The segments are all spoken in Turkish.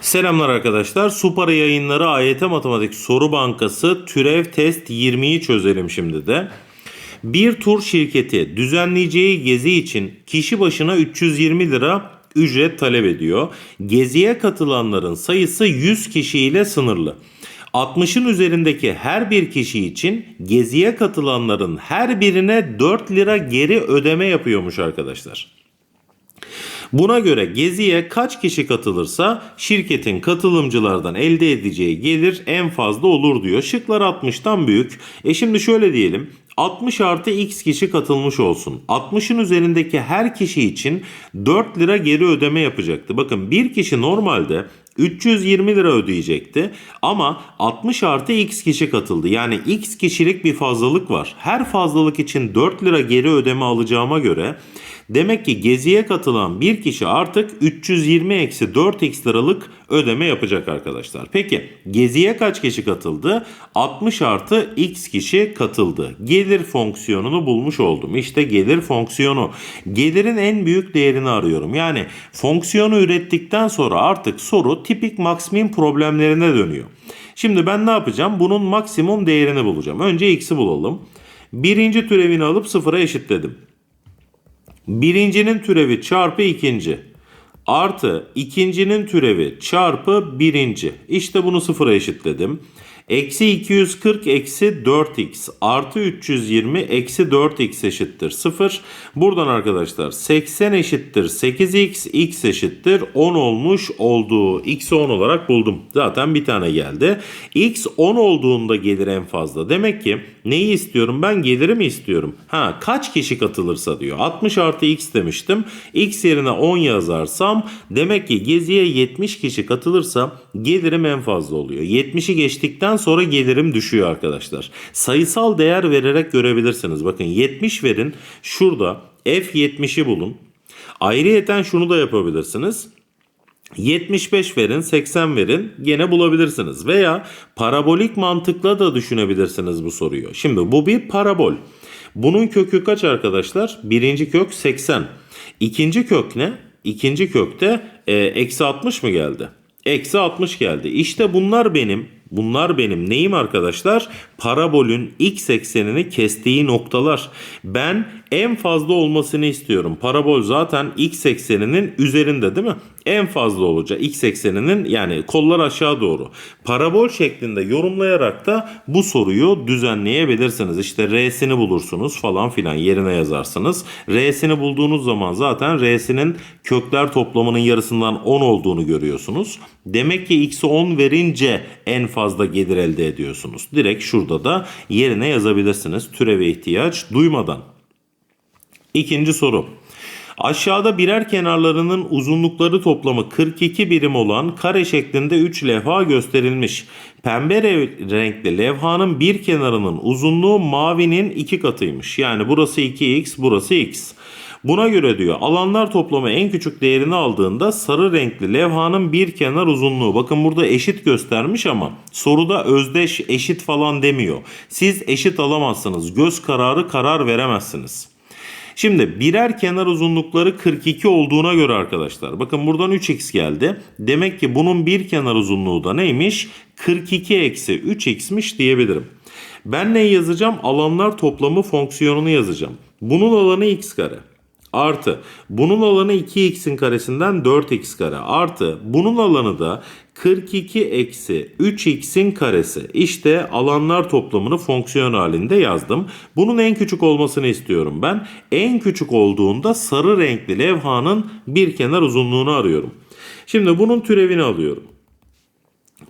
Selamlar arkadaşlar. Supara yayınları AYT Matematik Soru Bankası Türev Test 20'yi çözelim şimdi de. Bir tur şirketi düzenleyeceği gezi için kişi başına 320 lira ücret talep ediyor. Geziye katılanların sayısı 100 kişiyle sınırlı. 60'ın üzerindeki her bir kişi için geziye katılanların her birine 4 lira geri ödeme yapıyormuş arkadaşlar. Buna göre geziye kaç kişi katılırsa şirketin katılımcılardan elde edeceği gelir en fazla olur diyor. Şıklar 60'tan büyük. E şimdi şöyle diyelim. 60 artı x kişi katılmış olsun. 60'ın üzerindeki her kişi için 4 lira geri ödeme yapacaktı. Bakın bir kişi normalde 320 lira ödeyecekti ama 60 artı x kişi katıldı. Yani x kişilik bir fazlalık var. Her fazlalık için 4 lira geri ödeme alacağıma göre demek ki geziye katılan bir kişi artık 320 eksi 4x liralık ödeme yapacak arkadaşlar. Peki geziye kaç kişi katıldı? 60 artı x kişi katıldı. Gelir fonksiyonunu bulmuş oldum. İşte gelir fonksiyonu. Gelirin en büyük değerini arıyorum. Yani fonksiyonu ürettikten sonra artık soru tipik maksimum problemlerine dönüyor. Şimdi ben ne yapacağım? Bunun maksimum değerini bulacağım. Önce x'i bulalım. Birinci türevini alıp sıfıra eşitledim. Birincinin türevi çarpı ikinci. Artı ikincinin türevi çarpı birinci. İşte bunu sıfıra eşitledim. Eksi 240 eksi 4x artı 320 eksi 4x eşittir 0. Buradan arkadaşlar 80 eşittir 8x x eşittir 10 olmuş olduğu x'i 10 olarak buldum. Zaten bir tane geldi. x 10 olduğunda gelir en fazla. Demek ki neyi istiyorum ben geliri mi istiyorum? Ha kaç kişi katılırsa diyor. 60 artı x demiştim. x yerine 10 yazarsam demek ki geziye 70 kişi katılırsa gelirim en fazla oluyor. 70'i geçtikten sonra gelirim düşüyor arkadaşlar. Sayısal değer vererek görebilirsiniz. Bakın 70 verin. Şurada F70'i bulun. Ayrıyeten şunu da yapabilirsiniz. 75 verin, 80 verin gene bulabilirsiniz. Veya parabolik mantıkla da düşünebilirsiniz bu soruyu. Şimdi bu bir parabol. Bunun kökü kaç arkadaşlar? Birinci kök 80. İkinci kök ne? İkinci kökte e, eksi 60 mı geldi? Eksi 60 geldi. İşte bunlar benim Bunlar benim neyim arkadaşlar? Parabolün x eksenini kestiği noktalar. Ben en fazla olmasını istiyorum. Parabol zaten x ekseninin üzerinde değil mi? En fazla olacak x ekseninin yani kollar aşağı doğru. Parabol şeklinde yorumlayarak da bu soruyu düzenleyebilirsiniz. İşte R'sini bulursunuz falan filan yerine yazarsınız. R'sini bulduğunuz zaman zaten R'sinin kökler toplamının yarısından 10 olduğunu görüyorsunuz. Demek ki x'i 10 verince en fazla gelir elde ediyorsunuz. Direkt şurada da yerine yazabilirsiniz türeve ihtiyaç duymadan. İkinci soru. Aşağıda birer kenarlarının uzunlukları toplamı 42 birim olan kare şeklinde 3 levha gösterilmiş. Pembe renkli levhanın bir kenarının uzunluğu mavinin 2 katıymış. Yani burası 2x, burası x. Buna göre diyor alanlar toplamı en küçük değerini aldığında sarı renkli levhanın bir kenar uzunluğu. Bakın burada eşit göstermiş ama soruda özdeş eşit falan demiyor. Siz eşit alamazsınız. Göz kararı karar veremezsiniz. Şimdi birer kenar uzunlukları 42 olduğuna göre arkadaşlar bakın buradan 3x geldi. Demek ki bunun bir kenar uzunluğu da neymiş? 42 eksi 3x'miş diyebilirim. Ben ne yazacağım? Alanlar toplamı fonksiyonunu yazacağım. Bunun alanı x kare. Artı bunun alanı 2x'in karesinden 4x kare artı bunun alanı da 42 eksi 3x'in karesi. İşte alanlar toplamını fonksiyon halinde yazdım. Bunun en küçük olmasını istiyorum ben. En küçük olduğunda sarı renkli levhanın bir kenar uzunluğunu arıyorum. Şimdi bunun türevini alıyorum.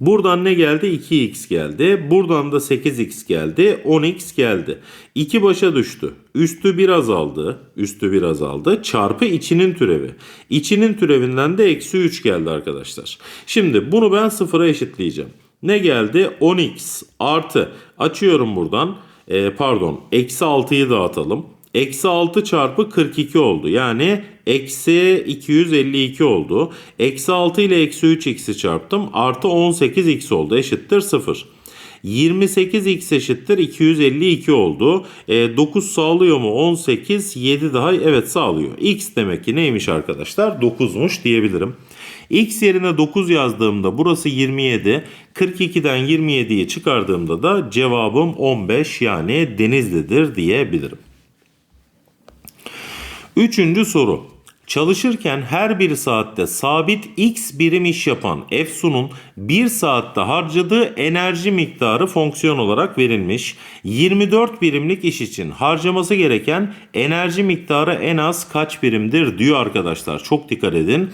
Buradan ne geldi? 2x geldi. Buradan da 8x geldi. 10x geldi. 2 başa düştü. Üstü bir azaldı. Üstü bir azaldı. Çarpı içinin türevi. İçinin türevinden de eksi 3 geldi arkadaşlar. Şimdi bunu ben sıfıra eşitleyeceğim. Ne geldi? 10x artı. Açıyorum buradan. Ee, pardon. Eksi 6'yı dağıtalım. Eksi 6 çarpı 42 oldu. Yani eksi 252 oldu. Eksi 6 ile eksi 3x'i çarptım. Artı 18x oldu. Eşittir 0. 28x eşittir 252 oldu. E, 9 sağlıyor mu? 18, 7 daha evet sağlıyor. X demek ki neymiş arkadaşlar? 9'muş diyebilirim. X yerine 9 yazdığımda burası 27. 42'den 27'yi çıkardığımda da cevabım 15 yani Denizli'dir diyebilirim. Üçüncü soru. Çalışırken her bir saatte sabit x birim iş yapan Efsun'un bir saatte harcadığı enerji miktarı fonksiyon olarak verilmiş. 24 birimlik iş için harcaması gereken enerji miktarı en az kaç birimdir diyor arkadaşlar. Çok dikkat edin.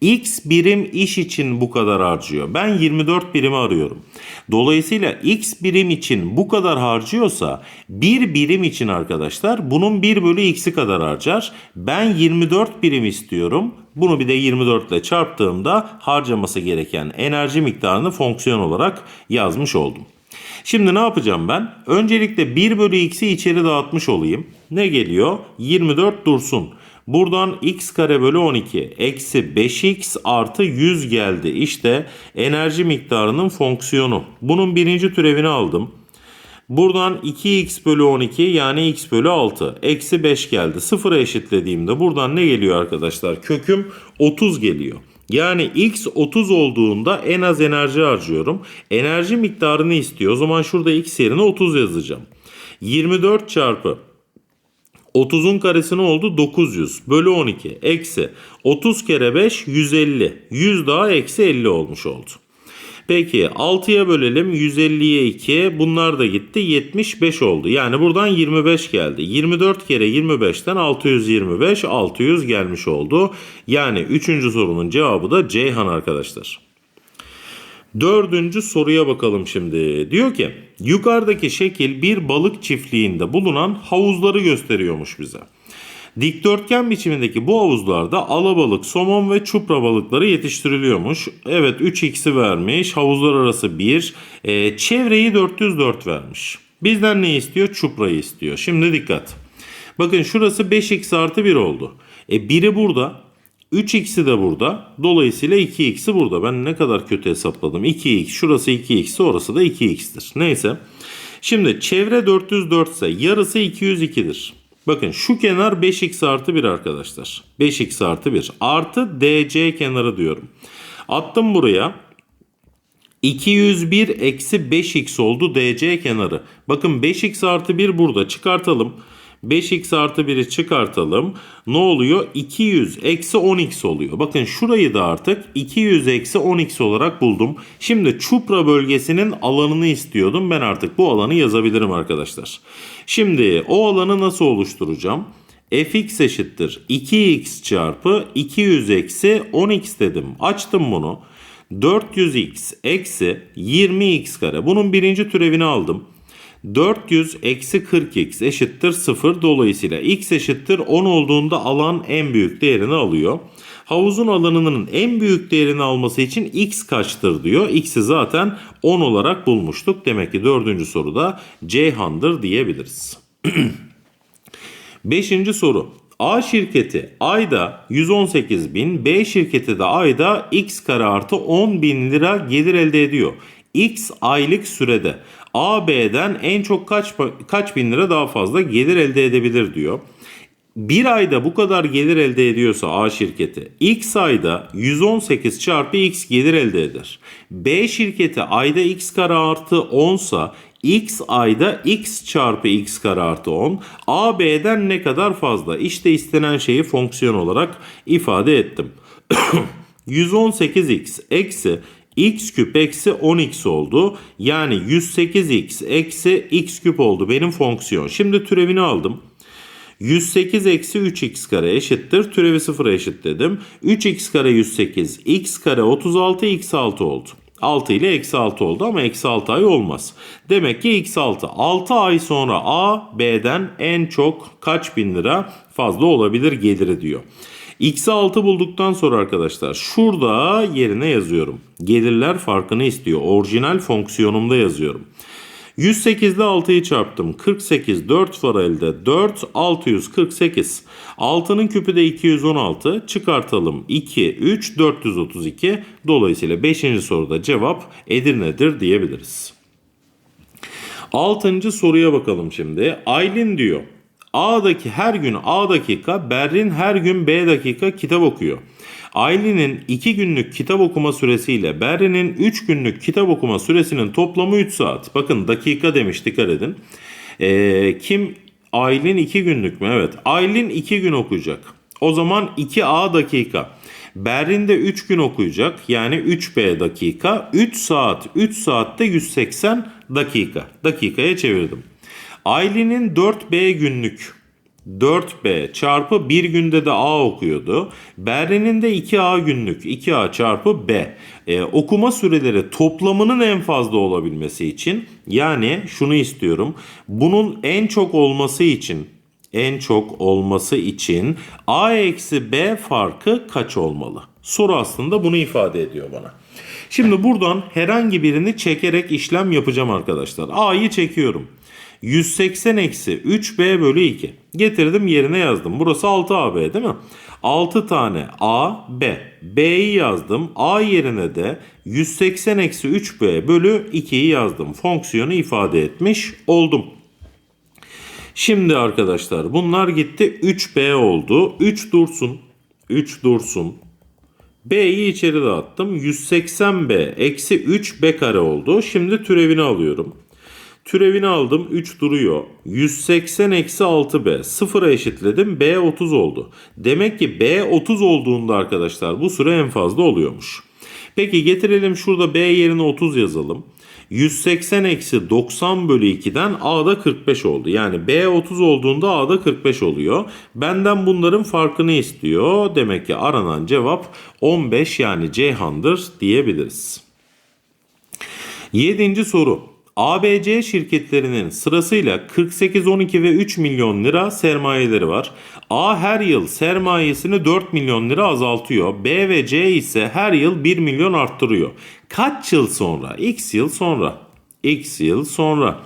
X birim iş için bu kadar harcıyor. Ben 24 birimi arıyorum. Dolayısıyla X birim için bu kadar harcıyorsa bir birim için arkadaşlar bunun 1 bölü X'i kadar harcar. Ben 24 birim istiyorum. Bunu bir de 24 ile çarptığımda harcaması gereken enerji miktarını fonksiyon olarak yazmış oldum. Şimdi ne yapacağım ben? Öncelikle 1 bölü x'i içeri dağıtmış olayım. Ne geliyor? 24 dursun. Buradan x kare bölü 12 eksi 5x artı 100 geldi. İşte enerji miktarının fonksiyonu. Bunun birinci türevini aldım. Buradan 2x bölü 12 yani x bölü 6 eksi 5 geldi. Sıfıra eşitlediğimde buradan ne geliyor arkadaşlar? Köküm 30 geliyor. Yani x 30 olduğunda en az enerji harcıyorum. Enerji miktarını istiyor. O zaman şurada x yerine 30 yazacağım. 24 çarpı 30'un karesi ne oldu? 900 bölü 12 eksi 30 kere 5 150. 100 daha eksi 50 olmuş oldu. Peki 6'ya bölelim 150'ye 2 bunlar da gitti 75 oldu. Yani buradan 25 geldi. 24 kere 25'ten 625 600 gelmiş oldu. Yani 3. sorunun cevabı da Ceyhan arkadaşlar. Dördüncü soruya bakalım şimdi. Diyor ki yukarıdaki şekil bir balık çiftliğinde bulunan havuzları gösteriyormuş bize. Dikdörtgen biçimindeki bu havuzlarda alabalık, somon ve çupra balıkları yetiştiriliyormuş. Evet 3x'i vermiş. Havuzlar arası 1. E, çevreyi 404 vermiş. Bizden ne istiyor? Çuprayı istiyor. Şimdi dikkat. Bakın şurası 5x artı 1 oldu. E biri burada. 3x'i de burada. Dolayısıyla 2x'i burada. Ben ne kadar kötü hesapladım. 2x. Şurası 2x. Orası da 2x'tir. Neyse. Şimdi çevre 404 ise yarısı 202'dir. Bakın şu kenar 5x artı 1 arkadaşlar. 5x artı 1 artı DC kenarı diyorum. Attım buraya. 201 eksi 5x oldu DC kenarı. Bakın 5x artı 1 burada çıkartalım. 5x artı 1'i çıkartalım. Ne oluyor? 200 eksi 10x oluyor. Bakın şurayı da artık 200 eksi 10x olarak buldum. Şimdi çupra bölgesinin alanını istiyordum. Ben artık bu alanı yazabilirim arkadaşlar. Şimdi o alanı nasıl oluşturacağım? fx eşittir 2x çarpı 200 eksi 10x dedim. Açtım bunu. 400x eksi 20x kare. Bunun birinci türevini aldım. 400 eksi 40x eşittir 0. Dolayısıyla x eşittir 10 olduğunda alan en büyük değerini alıyor. Havuzun alanının en büyük değerini alması için x kaçtır diyor. X'i zaten 10 olarak bulmuştuk. Demek ki dördüncü soruda Ceyhan'dır diyebiliriz. Beşinci soru. A şirketi ayda 118 bin, B şirketi de ayda x kare artı 10 bin lira gelir elde ediyor. X aylık sürede A, B'den en çok kaç, kaç bin lira daha fazla gelir elde edebilir diyor. Bir ayda bu kadar gelir elde ediyorsa A şirketi X ayda 118 çarpı X gelir elde eder. B şirketi ayda X kare artı 10 sa X ayda X çarpı X kare artı 10. A B'den ne kadar fazla? İşte istenen şeyi fonksiyon olarak ifade ettim. 118x eksi x küp eksi 10x oldu. Yani 108x eksi x küp oldu benim fonksiyon. Şimdi türevini aldım. 108 eksi 3x kare eşittir. Türevi sıfıra eşitledim. 3x kare 108, x kare 36, x 6 oldu. 6 ile eksi 6 oldu ama eksi 6 ay olmaz. Demek ki x 6. 6 ay sonra A, B'den en çok kaç bin lira fazla olabilir geliri diyor. X'i 6 bulduktan sonra arkadaşlar şurada yerine yazıyorum. Gelirler farkını istiyor. Orijinal fonksiyonumda yazıyorum. 108 ile 6'yı çarptım. 48 4 var elde. 4 648. 6'nın küpü de 216. Çıkartalım. 2 3 432. Dolayısıyla 5. soruda cevap Edirne'dir diyebiliriz. 6. soruya bakalım şimdi. Aylin diyor. A'daki her gün A dakika, Berrin her gün B dakika kitap okuyor. Aylin'in 2 günlük kitap okuma süresiyle Berrin'in 3 günlük kitap okuma süresinin toplamı 3 saat. Bakın dakika demiş dikkat edin. Ee, kim Aylin 2 günlük mü? Evet. Aylin 2 gün okuyacak. O zaman 2A dakika. Berrin de 3 gün okuyacak. Yani 3B dakika. 3 saat. 3 saatte 180 dakika. Dakikaya çevirdim. Aylin'in 4B günlük 4B çarpı bir günde de A okuyordu. Berrin'in de 2A günlük 2A çarpı B. Ee, okuma süreleri toplamının en fazla olabilmesi için yani şunu istiyorum. Bunun en çok olması için en çok olması için A eksi B farkı kaç olmalı? Soru aslında bunu ifade ediyor bana. Şimdi buradan herhangi birini çekerek işlem yapacağım arkadaşlar. A'yı çekiyorum. 180 eksi 3b bölü 2. Getirdim yerine yazdım. Burası 6ab değil mi? 6 tane a, b. b'yi yazdım. a yerine de 180 eksi 3b bölü 2'yi yazdım. Fonksiyonu ifade etmiş oldum. Şimdi arkadaşlar bunlar gitti 3b oldu. 3 dursun. 3 dursun. B'yi içeri dağıttım. 180B eksi 3B kare oldu. Şimdi türevini alıyorum. Türevini aldım 3 duruyor. 180 eksi 6b. Sıfıra eşitledim b 30 oldu. Demek ki b 30 olduğunda arkadaşlar bu süre en fazla oluyormuş. Peki getirelim şurada b yerine 30 yazalım. 180 eksi 90 bölü 2'den a'da 45 oldu. Yani b 30 olduğunda a'da 45 oluyor. Benden bunların farkını istiyor. Demek ki aranan cevap 15 yani Ceyhan'dır diyebiliriz. Yedinci soru. ABC şirketlerinin sırasıyla 48, 12 ve 3 milyon lira sermayeleri var. A her yıl sermayesini 4 milyon lira azaltıyor. B ve C ise her yıl 1 milyon arttırıyor. Kaç yıl sonra? X yıl sonra. X yıl sonra.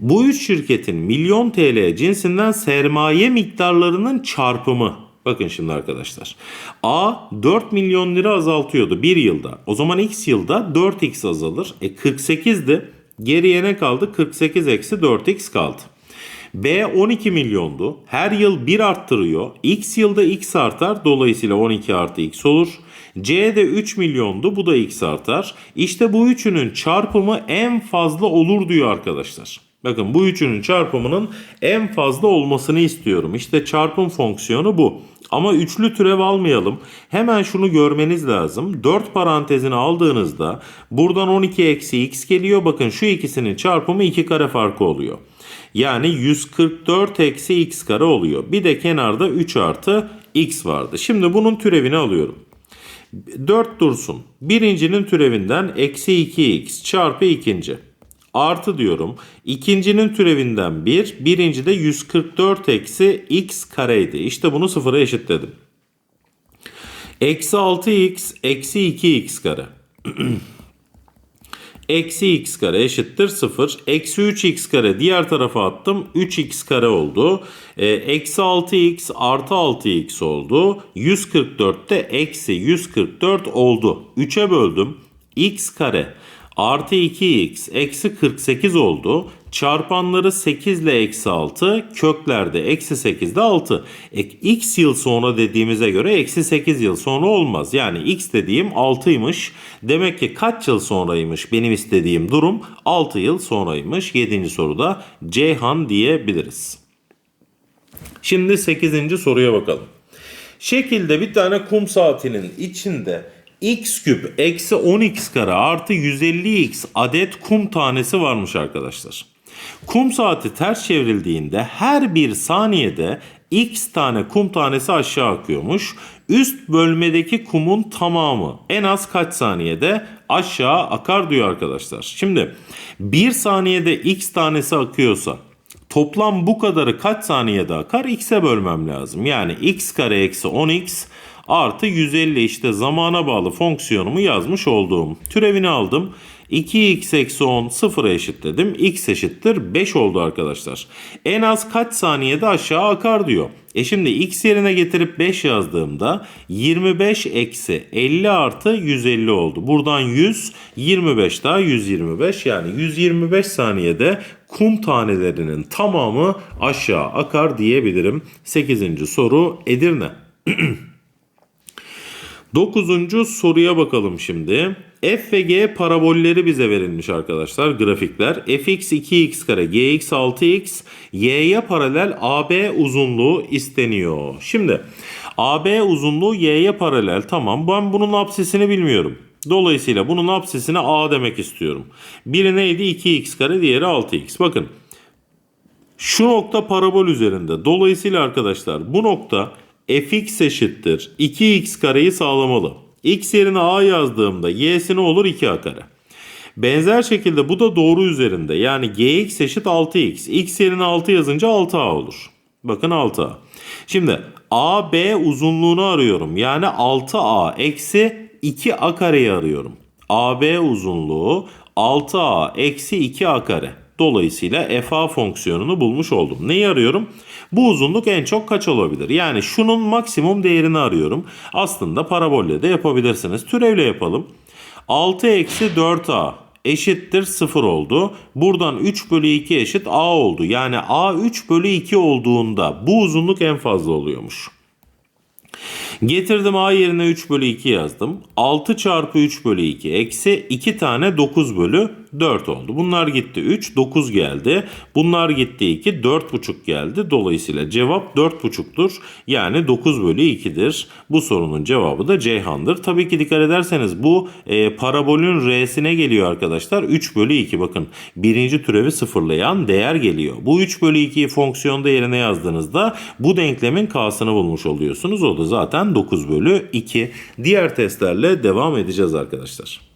Bu üç şirketin milyon TL cinsinden sermaye miktarlarının çarpımı. Bakın şimdi arkadaşlar. A 4 milyon lira azaltıyordu bir yılda. O zaman X yılda 4X azalır. E 48'di. Geriye ne kaldı? 48 eksi 4x kaldı. B 12 milyondu. Her yıl 1 arttırıyor. X yılda x artar. Dolayısıyla 12 artı x olur. C de 3 milyondu. Bu da x artar. İşte bu üçünün çarpımı en fazla olur diyor arkadaşlar. Bakın bu üçünün çarpımının en fazla olmasını istiyorum. İşte çarpım fonksiyonu bu. Ama üçlü türev almayalım. Hemen şunu görmeniz lazım. 4 parantezini aldığınızda buradan 12 eksi x geliyor. Bakın şu ikisinin çarpımı 2 kare farkı oluyor. Yani 144 eksi x kare oluyor. Bir de kenarda 3 artı x vardı. Şimdi bunun türevini alıyorum. 4 dursun. Birincinin türevinden eksi 2x çarpı ikinci artı diyorum. İkincinin türevinden 1, birinci de 144 eksi x kareydi. İşte bunu sıfıra eşitledim. Eksi 6x eksi 2x kare. eksi x kare eşittir 0. Eksi 3x kare diğer tarafa attım. 3x kare oldu. E, eksi 6x artı 6x oldu. 144 de eksi 144 oldu. 3'e böldüm. x kare artı 2x eksi 48 oldu. Çarpanları 8 ile eksi 6 köklerde eksi 8 de 6. E, x yıl sonra dediğimize göre eksi 8 yıl sonra olmaz. Yani x dediğim 6'ymış. Demek ki kaç yıl sonraymış benim istediğim durum 6 yıl sonraymış. 7. soruda Ceyhan diyebiliriz. Şimdi 8. soruya bakalım. Şekilde bir tane kum saatinin içinde x küp eksi 10x kare artı 150x adet kum tanesi varmış arkadaşlar. Kum saati ters çevrildiğinde her bir saniyede x tane kum tanesi aşağı akıyormuş. Üst bölmedeki kumun tamamı en az kaç saniyede aşağı akar diyor arkadaşlar. Şimdi bir saniyede x tanesi akıyorsa toplam bu kadarı kaç saniyede akar? x'e bölmem lazım. Yani x kare eksi 10x artı 150 işte zamana bağlı fonksiyonumu yazmış olduğum. Türevini aldım. 2x eksi 10 sıfıra eşitledim. x eşittir 5 oldu arkadaşlar. En az kaç saniyede aşağı akar diyor. E şimdi x yerine getirip 5 yazdığımda 25 eksi 50 artı 150 oldu. Buradan 100, 25 daha 125 yani 125 saniyede kum tanelerinin tamamı aşağı akar diyebilirim. 8. soru Edirne. Dokuzuncu soruya bakalım şimdi. F ve G parabolleri bize verilmiş arkadaşlar grafikler. fx 2x kare, gx 6x, y'ye paralel AB uzunluğu isteniyor. Şimdi AB uzunluğu y'ye paralel tamam ben bunun apsisini bilmiyorum. Dolayısıyla bunun apsisine A demek istiyorum. Biri neydi? 2x kare diğeri 6x. Bakın şu nokta parabol üzerinde. Dolayısıyla arkadaşlar bu nokta fx eşittir 2x kareyi sağlamalı. x yerine a yazdığımda y'si ne olur 2a kare. Benzer şekilde bu da doğru üzerinde. Yani gx eşit 6x. x yerine 6 yazınca 6a olur. Bakın 6a. Şimdi AB uzunluğunu arıyorum. Yani 6a eksi 2a kareyi arıyorum. AB uzunluğu 6a eksi 2a kare. Dolayısıyla fa fonksiyonunu bulmuş oldum. Neyi arıyorum? Bu uzunluk en çok kaç olabilir? Yani şunun maksimum değerini arıyorum. Aslında parabolle de yapabilirsiniz. Türevle yapalım. 6 eksi 4a eşittir 0 oldu. Buradan 3 bölü 2 eşit a oldu. Yani a 3 bölü 2 olduğunda bu uzunluk en fazla oluyormuş. Getirdim a yerine 3 bölü 2 yazdım. 6 çarpı 3 bölü 2 eksi 2 tane 9 bölü 4 oldu. Bunlar gitti 3 9 geldi. Bunlar gitti 2 4,5 geldi. Dolayısıyla cevap 4,5'tur. Yani 9 bölü 2'dir. Bu sorunun cevabı da Ceyhan'dır. Tabii ki dikkat ederseniz bu e, parabolün R'sine geliyor arkadaşlar. 3 bölü 2 bakın birinci türevi sıfırlayan değer geliyor. Bu 3 bölü 2'yi fonksiyonda yerine yazdığınızda bu denklemin K'sını bulmuş oluyorsunuz. O da zaten 9 bölü 2. Diğer testlerle devam edeceğiz arkadaşlar.